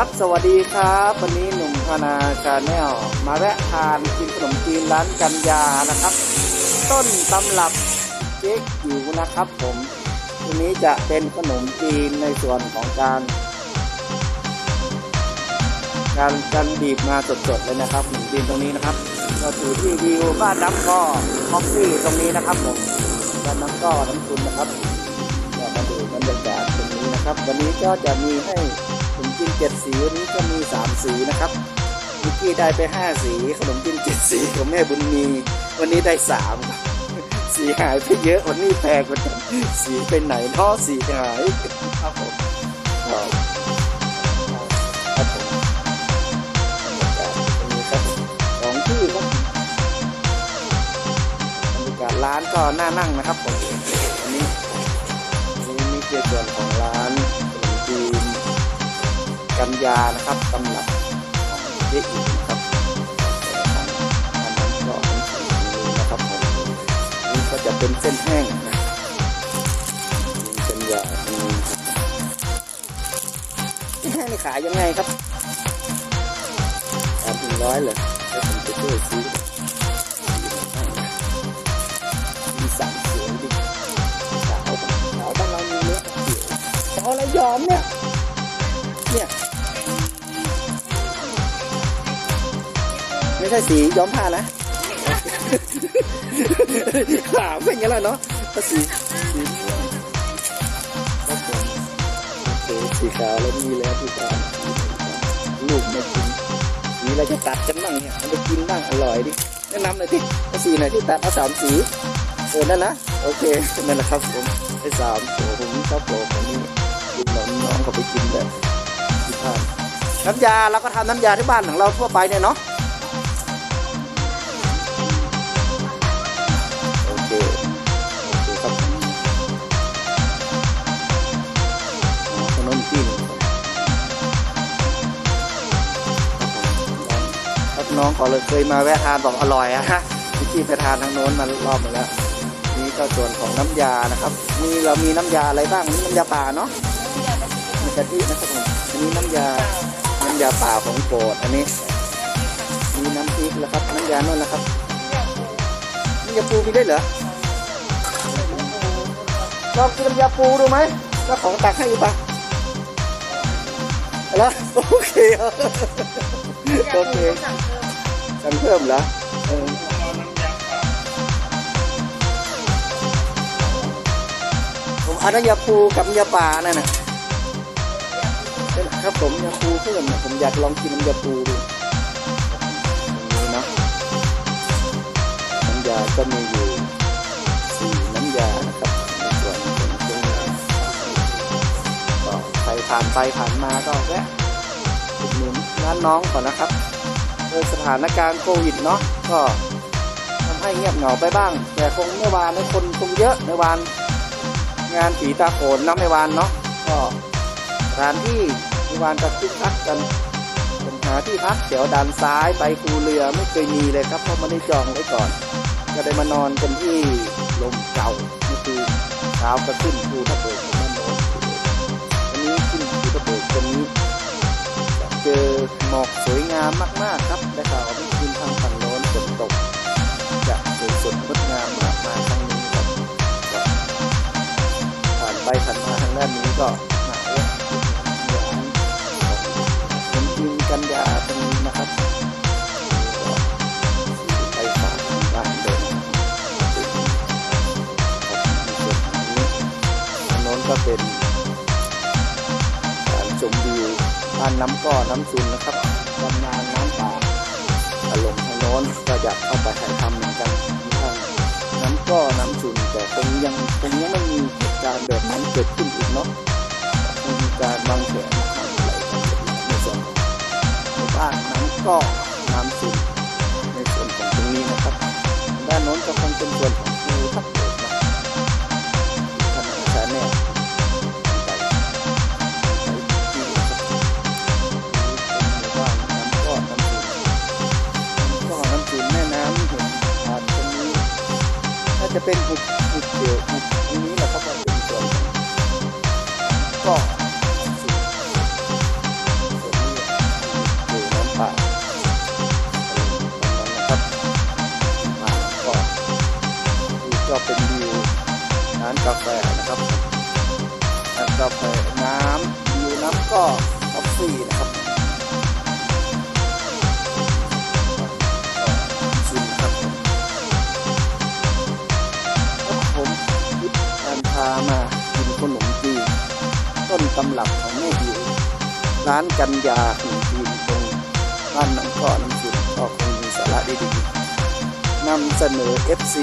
ครับสวัสดีครับ วันนี้หนุ่มพานาชาแนลมาแวะทานกินขนมจีนร้านกันยานะครับ ต้นตำรับเจ๊กจิ๋วนะครับผมทีนี้จะเป็นขนมจีนในส่วนของการ การการบีบมาสดๆเลยนะครับขนมจีนตรงนี้นะครับ ก็อยู่ที่วิวบ้านน้ำก้อคอฟฟี่ตรงนี้นะครับผมบ้านน้ำก้อน้ำคุณนะครับมาดูบรรยากาศตรงนี้นะครับ วันนี้ก็จะมีให้ ขนมจีนเจ็ดสีวันนี้ก็มีสามสีนะครับมิกกี้ได้ไปห้าสีขนมจีนเจ็ดสีของแม่บุญมีวันนี้ได้สามสีหายไปเยอะวันนี้แพงกว่ากันสีไปไหนท่อสีหายครับผมครับผมบรรยากาศตรงนี้ครับของที่ครับบรรยากาศร้านก็น่านั่งนะครับผม กันยานะครับตำรับของเจ๊อีครับของอันนั้นก็เป็นสีนะครับนี่ก็จะเป็นเส้นแห้งนะกันยาตรงนี้ครับเส้นแห้งนี่ขายยังไงครับสามถึงร้อยเหรอเดี๋ยวผมจะช่วยซื้อมีสามเสียดิสาวสาวบ้านเรามีเนื้อเสียวสาอะไรยอมเนี่ย เนี่ยไม่ใช่สีย้อมผ้านะขาวเป็นไงล่ะเนาะสีสีโอเคสีขาวแล้วมีแล้วที่บ้านลูกไม่กินสีเราจะตัดกันบ้างเนี่ยมันจะกินบ้างอร่อยดิแนะนำหน่อยที่สีไหนที่ตัดเอาสามสีเออนั่นนะโอเคนั่นแหละครับผมไอ้สามโอ้ผมชอบโปรผมนี่กินน้องน้องเขาไปกินแบบ น้ำยาเราก็ทำน้ำยาที่บ้านของเราทั่วไปเนี่ยเนาะโอเคโอเคครับอ๋อขนมจีนครับน้องขอเลยเคยมาแวะทานบอกอร่อยอะฮะที่ไปทานทางโน้นมารอบมาแล้วนี่ก็ส่วนของน้ำยานะครับนี่เรามีน้ำยาอะไรบ้างน้ำยาป่าเนาะมีกะทินะครับผม อันนี้น้ำยา น้ำยาป่าของโปรดอันนี้ มีน้ำพริกแล้วครับ น้ำยาโน่นนะครับน้ำยาปูมีได้วยเหรอลองกินน้ำยาปูดูไหมแล้วของตักให้อยู่ปะแล้วโอเคโอเคกันเพิ่มเหรอเออผมเอาน้ำยาปูกับน้ำยาป่านั่นน่ะ ครับผมยาปูเพิ่มนผมอยากลองกินน้ำยาปูดูนี้เนะน้ำยาก็มีอยู่สี่น้ำยานะครับในส่วนของเครื่องยาก็ใครผ่านไปผ่านมาก็แวะอุดหนุนร้านน้องก่อนนะครับโดยสถานการณ์โควิดเนาะก็ทำให้เงียบเหงาไปบ้าง แต่คงเมื่อวานในคนคงเยอะในวาน งานผีตาโขนน้ำในวานเนาะก็ ถานที่ในวานจะคึกคักกันผมหาที่พักแถวด้านซ้ายไปคูเรือไม่เคยมีเลยครับเพราะไม่ได้จองไว้ก่อน ก็ได้มานอนกันที่ลมเก่านี่คือเช้าก็ขึ้นภูทับเบิกของม่โน้นวันนี้ขึ้นภูทับเบิกวันนี้เจอหมอกสวยงามมากๆครับได้ข่าวว่าพี่คืนทางฝั่งโน้นฝนตกจะสวยสดงดงามมากมาครั้งนี้ครับผ่านไปผ่านมาทางด้านนี้ก็ วบ้านน้ำก้อน้ำซุนนะครับดำน้ำน้ำป่าถล่มทางโน้นก็อยากเข้าไปถ่ายทำเหมือนกันทางน้ำก้อน้ำซุนแต่คงยังคงยังไม่มีเหตุการณ์แบบนั้นเกิดขึ้นอีกเนาะมีการวางแผนทำอะไรกันในส่วนของหมู่บ้านน้ำก้อน้ำซุนในส่วนของตรงนี้นะครับ ด้านโน้นก็คงเป็นส่วนของ จะเป็นบุกบุกเดียวบุบนี้แหละครับเป็นสวนก็ส่วนนี้อยู่น้ำป่านะครับมาก็นี่ก็เป็นวิวน้ำกาแฟนะครับน้ำกาแฟน้ำวิวน้ำก็ออฟซี่นะครับ ต้นตำรับของแม่ดิวร้านกันยาขนมจีนตรงบ้านหนองก้อน้ำจุนก็คงมีสาระดีๆนำเสนอ FC